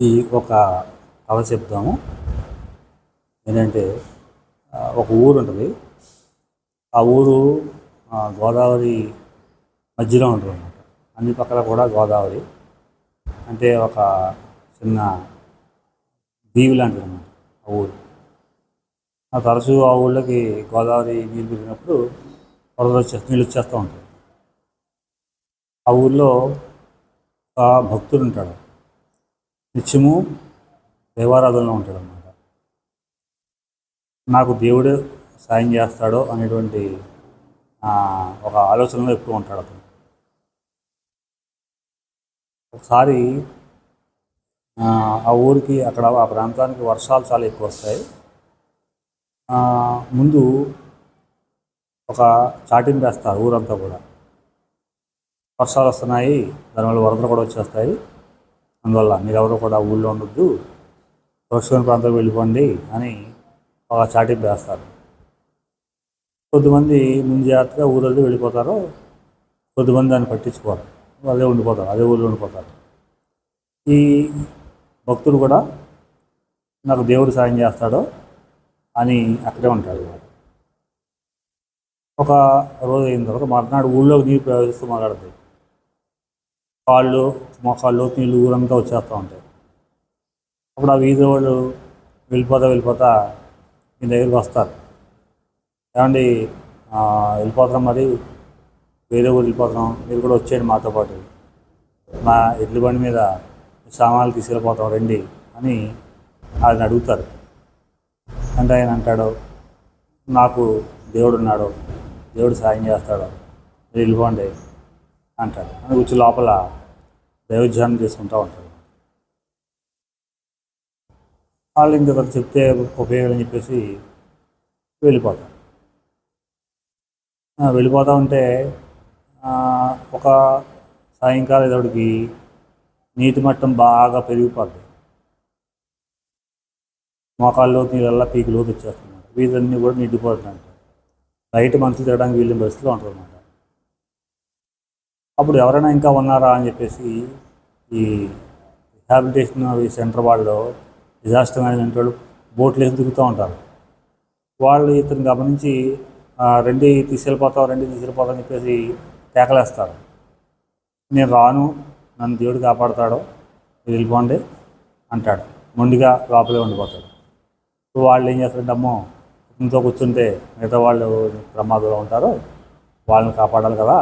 ఈ ఒక కథ చెప్తాము ఏంటంటే ఒక ఊరు ఉంటుంది. ఆ ఊరు గోదావరి మధ్యలో ఉంటుంది అన్నమాట అన్ని పక్కల కూడా గోదావరి. అంటే ఒక చిన్న దీవి లాంటిది అన్నమాట ఆ ఊరు. ఆ తరచూ ఆ ఊళ్ళోకి గోదావరి నీళ్ళు పెరిగినప్పుడు వరద నీళ్ళు వచ్చేస్తూ ఉంటాయి. ఆ ఊళ్ళో ఒక భక్తుడు ఉంటాడు. నిత్యము దేవారాధనలో ఉంటాడనమాట నాకు దేవుడు సాయం చేస్తాడో అనేటువంటి ఒక ఆలోచనలో ఎప్పుడు ఉంటాడు అతను. ఒకసారి ఆ, ఊరికి అక్కడ ఆ ప్రాంతానికి వర్షాలు చాలా ఎక్కువ వస్తాయి. ముందు ఒక చాటింగ్ వేస్తారు ఊరంతా కూడా. వర్షాలు వస్తున్నాయి దానివల్ల వరదలు కూడా వచ్చేస్తాయి. అందువల్ల మీరు ఎవరు కూడా ఊళ్ళో ఉండొద్దు. సురక్షితమైన ప్రాంతాలకు వెళ్ళిపోండి అని ఒక చాటింపు వేస్తారు కొద్దిమంది ముందు జాగ్రత్తగా ఊళ్ళో వెళ్ళిపోతారు కొద్దిమంది దాన్ని పట్టించుకోరు. అదే ఉండిపోతారు అదే ఊళ్ళో ఉండిపోతారు. ఈ భక్తుడు కూడా నాకు దేవుడు సాయం చేస్తాడో అని అక్కడే ఉంటాడు ఒక రోజు అయిన తర్వాత మర్నాడు ఊళ్ళోకి నీరు ప్రవేశిస్తూ మాట్లాడుతాయి కాళ్ళు మోకాళ్ళు నీళ్ళు ఊరంతా వచ్చేస్తూ ఉంటాయి. అప్పుడు ఆ వీధి వాళ్ళు వెళ్ళిపోతా వెళ్ళిపోతా మీ దగ్గరికి వస్తారు. ఏమండి? వెళ్ళిపోతున్నాం మరి? వేరే ఊరు వెళ్ళిపోతున్నాం మీరు కూడా వచ్చేయండి మాతో పాటు. మా ఎడ్ల బండి మీద సామాన్లు తీసుకెళ్ళిపోతాం రండి అని ఆయన అడుగుతారు. అంటే ఆయన అంటాడు నాకు దేవుడు ఉన్నాడు దేవుడు సాయం చేస్తాడు. వెళ్ళిపోండి. అంటారు. అని వచ్చి లోపల దైవధ్యానం చేసుకుంటూ ఉంటారు. వాళ్ళు ఇంకొకరు చెప్తే ఉపయోగం అని చెప్పేసి వెళ్ళిపోతారు. వెళ్ళిపోతూ వెళ్ళిపోతా ఉంటే ఒక సాయంకాలం ఎదడికి నీటి మట్టం బాగా పెరిగిపోద్ది. మోకాల్లో నీళ్ళల్లా పీకి లోకి వచ్చేస్తున్నారు వీధులన్నీ కూడా నిండిపోతుందంట బయట మనుషులు తిరగడానికి వీళ్ళని పరిస్థితులు ఉంటుంది అనమాట అప్పుడు ఎవరైనా ఇంకా ఉన్నారా అని చెప్పేసి ఈ రిహాబిలిటేషన్ సెంటర్ వాళ్ళు డిజాస్టర్ మేనేజ్మెంట్ వాళ్ళు బోట్లు వేసి దిగుతూ ఉంటారు. వాళ్ళు ఇతను గమనించి రెండు తీసుకెళ్ళిపోతాం రండి తీసుకెళ్ళిపోతాం అని చెప్పేసి కేకలేస్తారు. నేను రాను నన్ను దేవుడు కాపాడతాడు వెళ్ళిపోండి అంటాడు. మొండిగా లోపలే ఉండిపోతాడు. వాళ్ళు ఏం చేస్తారంటే అమ్మో ఇంట్లో కూర్చుంటే మిగతా వాళ్ళు ప్రమాదంలో ఉంటారు వాళ్ళని కాపాడాలి కదా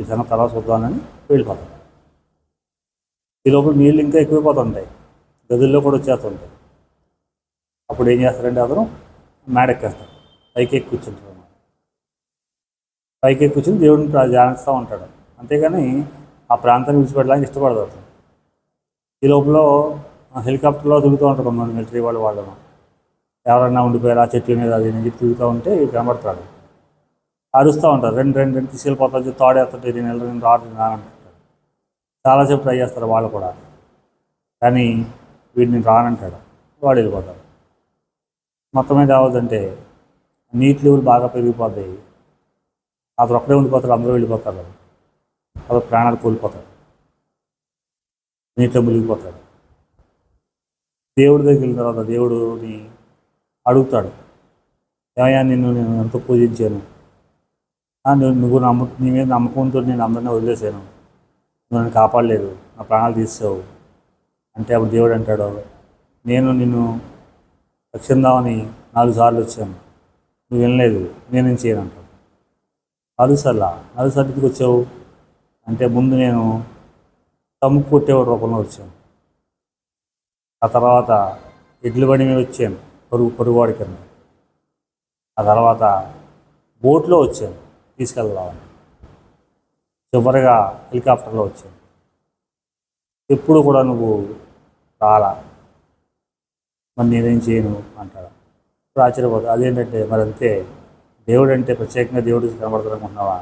ఈ సంగతి తర్వాత చూద్దామని వెళ్ళిపోతారు ఈ లోపల నీళ్ళు ఇంకా ఎక్కువైపోతుంటాయి. గదుల్లో కూడా వచ్చేస్తుంటాయి. అప్పుడు ఏం చేస్తారంటే అతను మేడెక్కేస్తాడు పైకి ఎక్కి కూర్చుంటాడు అన్నమాట. పైకి ఎక్కి కూర్చుని దేవుడిని ధ్యానిస్తూ ఉంటాడు. అంతేగాని ఆ ప్రాంతాన్ని విడిచిపెట్టడానికి ఇష్టపడదు అతను. ఈ లోపల ఆ హెలికాప్టర్లో తిరుగుతూ ఉంటారు కొంతమంది మిలిటరీ వాళ్ళు వాళ్ళు ఎవరన్నా ఉండిపోయారు? ఆ చెట్ల మీద అది నేను తిరుగుతూ ఉంటే కనబడతాడు. అరుస్తూ ఉంటారు. రెండు రెండు రెండు తీసుకెళ్ళిపోతా తాడేస్తుంటే నేను వెళ్ళను నేను రాను నేను రానంటారు. చాలాసేపు ట్రై చేస్తారు వాళ్ళు కూడా. కానీ వీడిని రానంటాడు వాడు వెళ్ళిపోతాడు మొత్తం మీద ఏమవుతుందంటే నీట్ లెవెల్ బాగా పెరిగిపోతాయి. అతను ఒక్కడే ఉండిపోతారు అందరూ వెళ్ళిపోతారు. అతను ప్రాణాలు కోల్పోతాడు. నీటిలో మునిగిపోతాడు. దేవుడి దగ్గరికి వెళ్ళిన తర్వాత దేవుడిని అడుగుతాడు. ఏమయ్యా నిన్ను నేను ఎంతో పూజించాను. నువ్వు నువ్వు నమ్ము నీ మీద నమ్మకంతో నేను అందరినీ వదిలేశాను. నువ్వు నన్ను కాపాడలేదు. నా ప్రాణాలు తీసావు అంటే అప్పుడు దేవుడు అంటాడు నేను నిన్ను రక్షిందామని నాలుగు సార్లు వచ్చాను. నువ్వు వినలేదు. నేనేం చేయను అంటావు నాలుగు సార్లు? నాలుగు సార్లు ఎందుకు వచ్చావు? అంటే ముందు నేను తమ్ముకు కొట్టేవాడు రూపంలో వచ్చాను. ఆ తర్వాత ఎడ్ల బండి మీద వచ్చాను. పరుగు పరుగువాడి కింద. ఆ తర్వాత బోట్లో వచ్చాను. తీసుకెళ్ళాలని చివరిగా హెలికాప్టర్లో వచ్చింది ఎప్పుడు కూడా నువ్వు రాలా? మరి నేనేం చేయను? అంటాడు. ఇప్పుడు ఆశ్చర్యపోతా అదేంటంటే మరి అంతే దేవుడు అంటే ప్రత్యేకంగా దేవుడు కనబడతానుకుంటున్నావా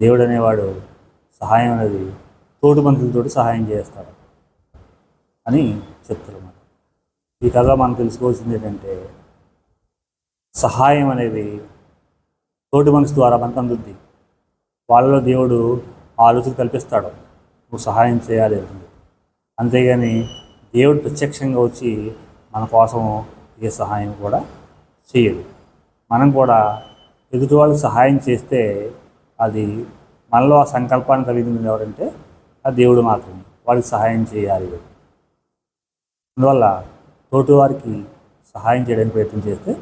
దేవుడు అనేవాడు సహాయం అనేది తోటి మనుషులతోటి సహాయం చేస్తాడు అని చెప్తారు ఈ కథ మనం తెలుసుకోవాల్సింది ఏంటంటే సహాయం అనేది తోటి మనసు ద్వారా మనకు అందుద్ది వాళ్ళలో దేవుడు ఆలోచన కల్పిస్తాడు. నువ్వు సహాయం చేయాలి అని అంతేగాని దేవుడు ప్రత్యక్షంగా వచ్చి మన కోసం ఏ సహాయం కూడా చేయడు. మనం కూడా ఎదుటి వాళ్ళకి సహాయం చేస్తే అది మనలో ఆ సంకల్పాన్ని కలిగింది ఎవరంటే ఆ దేవుడు మాత్రమే. వాళ్ళకి సహాయం చేయాలి. అందువల్ల తోటివారికి సహాయం చేయడానికి ప్రయత్నం చేస్తే